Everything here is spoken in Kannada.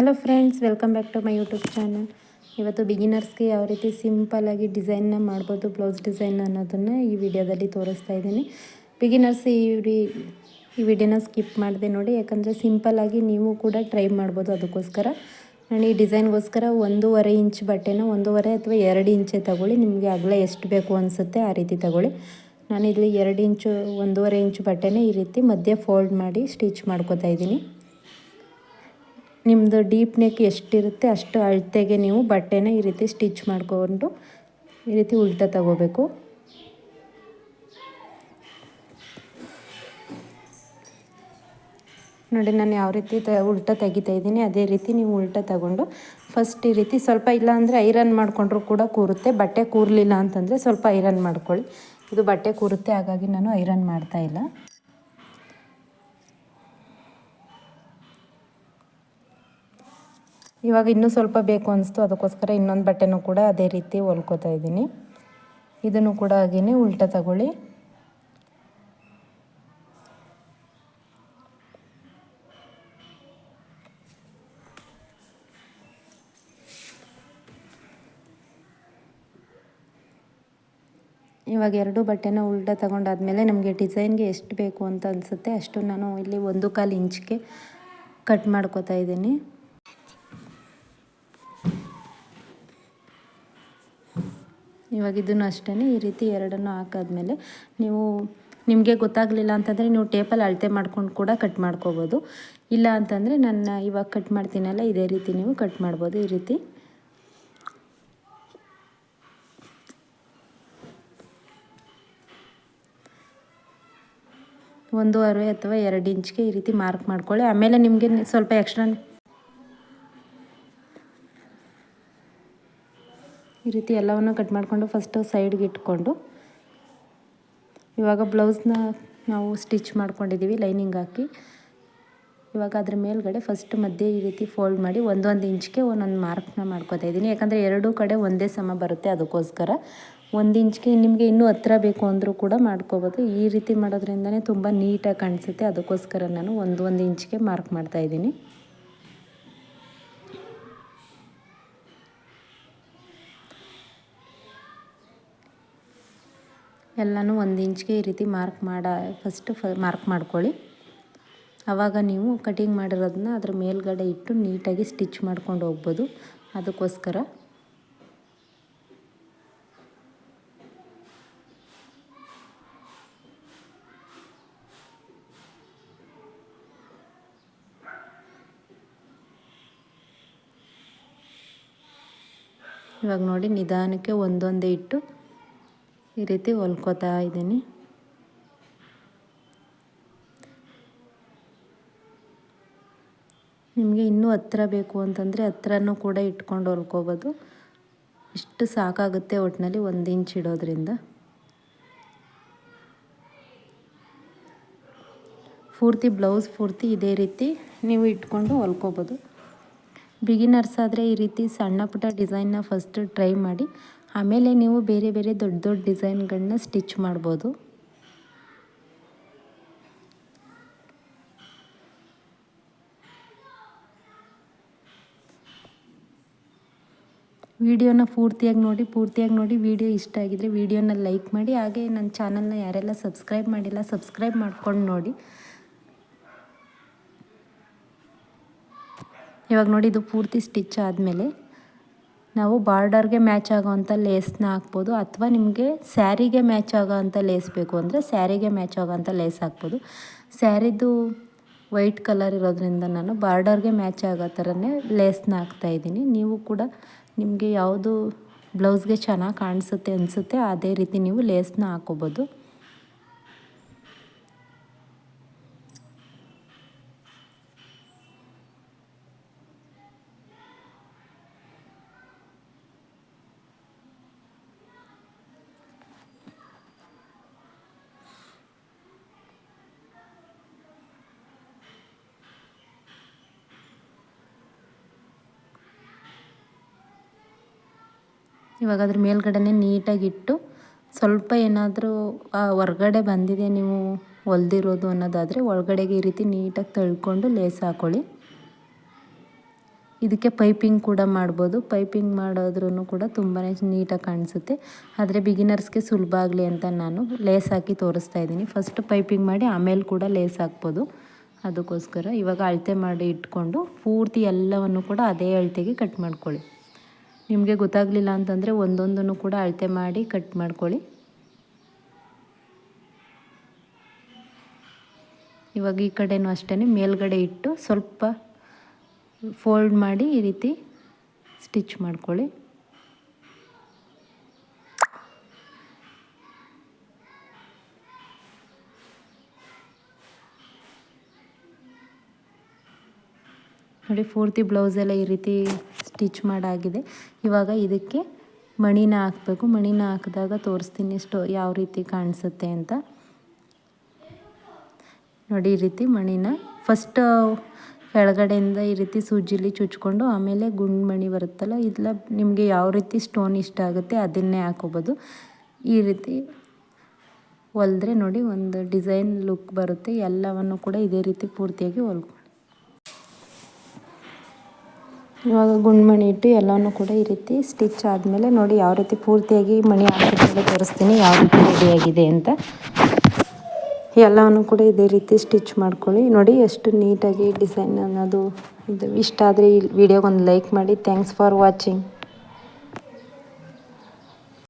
Hello friends welcome back to my YouTube channel ಇವತ್ತು ಬಿಗಿನರ್ಸ್ಗೆ ಯಾವ ರೀತಿ ಸಿಂಪಲ್ಲಾಗಿ ಡಿಸೈನ್ನ ಮಾಡ್ಬೋದು ಬ್ಲೌಸ್ ಡಿಸೈನ್ ಅನ್ನೋದನ್ನು ಈ ವಿಡಿಯೋದಲ್ಲಿ ತೋರಿಸ್ತಾ ಇದ್ದೀನಿ. ಬಿಗಿನರ್ಸ್ ಈ ಈ ವಿಡಿಯೋನ ಸ್ಕಿಪ್ ಮಾಡಿದೆ ನೋಡಿ, ಯಾಕಂದರೆ ಸಿಂಪಲ್ಲಾಗಿ ನೀವು ಕೂಡ ಟ್ರೈ ಮಾಡ್ಬೋದು ಅದಕ್ಕೋಸ್ಕರ. ನಾನು ಈ ಡಿಸೈನ್ಗೋಸ್ಕರ ಒಂದೂವರೆ ಇಂಚ್ ಬಟ್ಟೆನ, ಒಂದೂವರೆ ಅಥವಾ ಎರಡು ಇಂಚೆ ತಗೊಳ್ಳಿ, ನಿಮಗೆ ಅಗಲ ಎಷ್ಟು ಬೇಕು ಅನಿಸುತ್ತೆ ಆ ರೀತಿ ತಗೊಳ್ಳಿ. ಇಲ್ಲಿ ಎರಡು ಇಂಚು ಒಂದೂವರೆ ಇಂಚು ಬಟ್ಟೆನೇ ಈ ರೀತಿ ಮಧ್ಯೆ ಫೋಲ್ಡ್ ಮಾಡಿ ಸ್ಟಿಚ್ ಮಾಡ್ಕೋತಾ ಇದ್ದೀನಿ. ನಿಮ್ಮದು ಡೀಪ್ ನೆಕ್ ಎಷ್ಟಿರುತ್ತೆ ಅಷ್ಟು ಅಳತೆಗೆ ನೀವು ಬಟ್ಟೆನ ಈ ರೀತಿ ಸ್ಟಿಚ್ ಮಾಡಿಕೊಂಡು ಈ ರೀತಿ ಉಲ್ಟ ತಗೋಬೇಕು. ನೋಡಿ, ನಾನು ಯಾವ ರೀತಿ ತ ಉಲ್ಟ ತೆಗಿತಾ ಇದ್ದೀನಿ, ಅದೇ ರೀತಿ ನೀವು ಉಲ್ಟ ತಗೊಂಡು ಫಸ್ಟ್ ಈ ರೀತಿ ಸ್ವಲ್ಪ ಇಲ್ಲ ಅಂದರೆ ಐರನ್ ಮಾಡಿಕೊಂಡ್ರೂ ಕೂಡ ಕೂರುತ್ತೆ, ಬಟ್ಟೆ ಕೂರಲಿಲ್ಲ ಅಂತಂದರೆ ಸ್ವಲ್ಪ ಐರನ್ ಮಾಡ್ಕೊಳ್ಳಿ. ಇದು ಬಟ್ಟೆ ಕೂರುತ್ತೆ, ಹಾಗಾಗಿ ನಾನು ಐರನ್ ಮಾಡ್ತಾಯಿಲ್ಲ ಇವಾಗ ಇನ್ನೂ ಸ್ವಲ್ಪ ಬೇಕು ಅನಿಸ್ತು, ಅದಕ್ಕೋಸ್ಕರ ಇನ್ನೊಂದು ಬಟ್ಟೆನೂ ಕೂಡ ಅದೇ ರೀತಿ ಹೊಲ್ಕೋತಾ ಇದ್ದೀನಿ. ಇದನ್ನು ಕೂಡ ಹಾಗೆಯೇ ಉಲ್ಟ ತಗೊಳ್ಳಿ. ಇವಾಗ ಎರಡು ಬಟ್ಟೆನ ಉಲ್ಟ ತಗೊಂಡಾದ್ಮೇಲೆ ನಮಗೆ ಡಿಸೈನ್ಗೆ ಎಷ್ಟು ಬೇಕು ಅಂತ ಅನಿಸುತ್ತೆ ಅಷ್ಟು ನಾನು ಇಲ್ಲಿ ಒಂದು ಕಾಲು ಇಂಚ್ಗೆ ಕಟ್ ಮಾಡ್ಕೋತಾ ಇದ್ದೀನಿ. ಇವಾಗ ಇದನ್ನು ಅಷ್ಟೇ ಈ ರೀತಿ ಎರಡನ್ನು ಹಾಕಾದ್ಮೇಲೆ ನೀವು ನಿಮಗೆ ಗೊತ್ತಾಗಲಿಲ್ಲ ಅಂತಂದರೆ ನೀವು ಟೇಪಲ್ಲಿ ಅಳತೆ ಮಾಡ್ಕೊಂಡು ಕೂಡ ಕಟ್ ಮಾಡ್ಕೋಬೋದು. ಇಲ್ಲ ಅಂತಂದರೆ ನನ್ನ ಇವಾಗ ಕಟ್ ಮಾಡ್ತೀನಲ್ಲ, ಇದೇ ರೀತಿ ನೀವು ಕಟ್ ಮಾಡ್ಬೋದು ಈ ರೀತಿ. ಒಂದೂವರೆ ಅಥವಾ ಎರಡು ಇಂಚ್ಗೆ ಈ ರೀತಿ ಮಾರ್ಕ್ ಮಾಡ್ಕೊಳ್ಳಿ. ಆಮೇಲೆ ನಿಮಗೆ ಸ್ವಲ್ಪ ಎಕ್ಸ್ಟ್ರಾ ಈ ರೀತಿ ಎಲ್ಲವನ್ನು ಕಟ್ ಮಾಡಿಕೊಂಡು ಫಸ್ಟು ಸೈಡ್ಗೆ ಇಟ್ಕೊಂಡು, ಇವಾಗ ಬ್ಲೌಸ್ನ ನಾವು ಸ್ಟಿಚ್ ಮಾಡ್ಕೊಂಡಿದ್ದೀವಿ ಲೈನಿಂಗ್ ಹಾಕಿ. ಇವಾಗ ಅದ್ರ ಮೇಲ್ಗಡೆ ಫಸ್ಟ್ ಮಧ್ಯೆ ಈ ರೀತಿ ಫೋಲ್ಡ್ ಮಾಡಿ ಒಂದೊಂದು ಇಂಚ್ಗೆ ಒಂದೊಂದು ಮಾರ್ಕ್ನ ಮಾಡ್ಕೋತಾ ಇದ್ದೀನಿ ಯಾಕಂದರೆ ಎರಡೂ ಕಡೆ ಒಂದೇ ಸಮ ಬರುತ್ತೆ ಅದಕ್ಕೋಸ್ಕರ. ಒಂದು ಇಂಚ್ಗೆ ನಿಮಗೆ ಇನ್ನೂ ಹತ್ರ ಬೇಕು ಅಂದರೂ ಕೂಡ ಮಾಡ್ಕೋಬೋದು. ಈ ರೀತಿ ಮಾಡೋದ್ರಿಂದನೇ ತುಂಬ ನೀಟಾಗಿ ಕಾಣಿಸುತ್ತೆ. ಅದಕ್ಕೋಸ್ಕರ ನಾನು ಒಂದು ಒಂದು ಇಂಚ್ಗೆ ಮಾರ್ಕ್ ಮಾಡ್ತಾಯಿದ್ದೀನಿ ಎಲ್ಲನೂ ಒಂದು ಇಂಚ್ಗೆ ಈ ರೀತಿ ಮಾರ್ಕ್ ಮಾಡ ಫಸ್ಟು ಫ ಮಾರ್ಕ್ ಮಾಡ್ಕೊಳ್ಳಿ. ಆವಾಗ ನೀವು ಕಟಿಂಗ್ ಮಾಡಿರೋದನ್ನ ಅದ್ರ ಮೇಲ್ಗಡೆ ಇಟ್ಟು ನೀಟಾಗಿ ಸ್ಟಿಚ್ ಮಾಡ್ಕೊಂಡು ಹೋಗ್ಬೋದು. ಅದಕ್ಕೋಸ್ಕರ. ಇವಾಗ ನೋಡಿ ನಿಧಾನಕ್ಕೆ ಒಂದೊಂದೇ ಇಟ್ಟು ಈ ರೀತಿ ಹೊಲ್ಕೋತಾ ಇದ್ದೀನಿ. ನಿಮಗೆ ಇನ್ನೂ ಹತ್ರ ಬೇಕು ಅಂತಂದರೆ ಹತ್ರನೂ ಕೂಡ ಇಟ್ಕೊಂಡು ಹೊಲ್ಕೋಬೋದು. ಇಷ್ಟು ಸಾಕಾಗುತ್ತೆ ಒಟ್ಟಿನಲ್ಲಿ ಒಂದು ಇಂಚ್ ಇಡೋದ್ರಿಂದ. ಪೂರ್ತಿ ಬ್ಲೌಸ್ ಪೂರ್ತಿ ಇದೇ ರೀತಿ ನೀವು ಇಟ್ಕೊಂಡು ಹೊಲ್ಕೋಬೋದು. ಬಿಗಿನರ್ಸ್ ಆದರೆ ಈ ರೀತಿ ಸಣ್ಣ ಪುಟ್ಟ ಡಿಸೈನ್ನ ಫಸ್ಟ್ ಟ್ರೈ ಮಾಡಿ. ಆಮೇಲೆ ನೀವು ಬೇರೆ ಬೇರೆ ದೊಡ್ಡ ದೊಡ್ಡ ಡಿಸೈನ್ಗಳನ್ನ ಸ್ಟಿಚ್ ಮಾಡ್ಬೋದು. ವಿಡಿಯೋನ ಪೂರ್ತಿಯಾಗಿ ನೋಡಿ ಪೂರ್ತಿಯಾಗಿ ನೋಡಿ ವಿಡಿಯೋ ಇಷ್ಟ ಆಗಿದ್ರೆ ವಿಡಿಯೋನ ಲೈಕ್ ಮಾಡಿ, ಹಾಗೆ ನನ್ನ ಚಾನಲ್ನ ಯಾರೆಲ್ಲ ಸಬ್ಸ್ಕ್ರೈಬ್ ಮಾಡಿಲ್ಲ ಸಬ್ಸ್ಕ್ರೈಬ್ ಮಾಡ್ಕೊಂಡು ನೋಡಿ. ಇವಾಗ ನೋಡಿ ಇದು ಪೂರ್ತಿ ಸ್ಟಿಚ್ ಆದಮೇಲೆ. ನಾವು ಬಾರ್ಡರ್ಗೆ ಮ್ಯಾಚ್ ಆಗೋವಂಥ ಲೇಸ್ನ ಹಾಕ್ಬೋದು ಅಥವಾ ನಿಮಗೆ ಸ್ಯಾರಿಗೆ ಮ್ಯಾಚ್ ಆಗೋವಂಥ ಲೇಸ್ ಬೇಕು ಅಂದರೆ ಸ್ಯಾರಿಗೆ ಮ್ಯಾಚ್ ಆಗೋವಂಥ ಲೇಸ್ ಹಾಕ್ಬೋದು. ಸ್ಯಾರಿದು ವೈಟ್ ಕಲರ್ ಇರೋದ್ರಿಂದ ನಾನು ಬಾರ್ಡರ್ಗೆ ಮ್ಯಾಚ್ ಆಗೋ ಥರನೇ ಲೇಸ್ನ ಹಾಕ್ತಾಯಿದ್ದೀನಿ ನೀವು ಕೂಡ ನಿಮಗೆ ಯಾವುದು ಬ್ಲೌಸ್ಗೆ ಚೆನ್ನಾಗಿ ಕಾಣಿಸುತ್ತೆ ಅನಿಸುತ್ತೆ ಅದೇ ರೀತಿ ನೀವು ಲೇಸ್ನ ಹಾಕೋಬೋದು ಇವಾಗ ಅದ್ರ ಮೇಲ್ಗಡೆ ನೀಟಾಗಿಟ್ಟು ಸ್ವಲ್ಪ ಏನಾದರೂ ಹೊರ್ಗಡೆ ಬಂದಿದೆ ನೀವು ಹೊಲ್ದಿರೋದು ಅನ್ನೋದಾದರೆ ಒಳಗಡೆಗೆ ಈ ರೀತಿ ನೀಟಾಗಿ ತಳ್ಕೊಂಡು ಲೇಸ್ ಹಾಕ್ಕೊಳ್ಳಿ ಇದಕ್ಕೆ ಪೈಪಿಂಗ್ ಕೂಡ ಮಾಡ್ಬೋದು. ಪೈಪಿಂಗ್ ಮಾಡೋದ್ರೂ ಕೂಡ ತುಂಬಾ ನೀಟಾಗಿ ಕಾಣಿಸುತ್ತೆ. ಆದರೆ ಬಿಗಿನರ್ಸ್ಗೆ ಸುಲಭ ಆಗಲಿ ಅಂತ ನಾನು ಲೇಸ್ ಹಾಕಿ ತೋರಿಸ್ತಾ ಇದ್ದೀನಿ. ಫಸ್ಟ್ ಪೈಪಿಂಗ್ ಮಾಡಿ ಆಮೇಲೆ ಕೂಡ ಲೇಸ್ ಹಾಕ್ಬೋದು. ಅದಕ್ಕೋಸ್ಕರ ಇವಾಗ ಅಳತೆ ಮಾಡಿ ಇಟ್ಕೊಂಡು ಪೂರ್ತಿ ಎಲ್ಲವನ್ನು ಕೂಡ ಅದೇ ಅಳತೆಗೆ ಕಟ್ ಮಾಡ್ಕೊಳ್ಳಿ. ನಿಮಗೆ ಗೊತ್ತಾಗಲಿಲ್ಲ ಅಂತಂದರೆ ಒಂದೊಂದನ್ನು ಕೂಡ ಅಳತೆ ಮಾಡಿ ಕಟ್ ಮಾಡ್ಕೊಳ್ಳಿ. ಇವಾಗ ಈ ಕಡೆನೂ ಅಷ್ಟೇ ಮೇಲ್ಗಡೆ ಇಟ್ಟು ಸ್ವಲ್ಪ ಫೋಲ್ಡ್ ಮಾಡಿ ಈ ರೀತಿ ಸ್ಟಿಚ್ ಮಾಡ್ಕೊಳ್ಳಿ. ನೋಡಿ ಪೂರ್ತಿ ಬ್ಲೌಸೆಲ್ಲ ಈ ರೀತಿ ಸ್ಟಿಚ್ ಮಾಡಾಗಿದೆ. ಇವಾಗ ಇದಕ್ಕೆ ಮಣಿನ ಹಾಕಬೇಕು. ಮಣಿನ ಹಾಕಿದಾಗ ತೋರಿಸ್ತೀನಿ ಸ್ಟೋ ಯಾವ ರೀತಿ ಕಾಣಿಸುತ್ತೆ ಅಂತ. ನೋಡಿ ಈ ರೀತಿ ಮಣಿನ ಫಸ್ಟ್ ಕೆಳಗಡೆಯಿಂದ ಈ ರೀತಿ ಸೂಜಿಲಿ ಚುಚ್ಕೊಂಡು ಆಮೇಲೆ ಗುಂಡು ಮಣಿ ಬರುತ್ತಲ್ಲ ಇಲ್ಲ ನಿಮಗೆ ಯಾವ ರೀತಿ ಸ್ಟೋನ್ ಇಷ್ಟ ಆಗುತ್ತೆ ಅದನ್ನೇ ಹಾಕೋಬೋದು. ಈ ರೀತಿ ಹೊಲಿದ್ರೆ ನೋಡಿ ಒಂದು ಡಿಸೈನ್ ಲುಕ್ ಬರುತ್ತೆ. ಎಲ್ಲವನ್ನು ಕೂಡ ಇದೇ ರೀತಿ ಪೂರ್ತಿಯಾಗಿ ಹೊಲ್ಕೊಳ್ಳಿ ಇವಾಗ ಗುಂಡ್ಮಣಿ ಇಟ್ಟು ಎಲ್ಲನೂ ಕೂಡ ಈ ರೀತಿ ಸ್ಟಿಚ್ ಆದಮೇಲೆ ನೋಡಿ ಯಾವ ರೀತಿ ಪೂರ್ತಿಯಾಗಿ ಮಣಿ ಹಾಕಿದ್ಮೇಲೆ ತೋರಿಸ್ತೀನಿ ಯಾವ ರೀತಿ ರೆಡಿಯಾಗಿದೆ ಅಂತ. ಎಲ್ಲವನ್ನು ಕೂಡ ಇದೇ ರೀತಿ ಸ್ಟಿಚ್ ಮಾಡ್ಕೊಳ್ಳಿ. ನೋಡಿ ಎಷ್ಟು ನೀಟಾಗಿ ಡಿಸೈನ್ ಅನ್ನೋದು ಇದು. ಇಷ್ಟ ಆದರೆ ಈ ವಿಡಿಯೋಗೊಂದು ಲೈಕ್ ಮಾಡಿ. Thanks for watching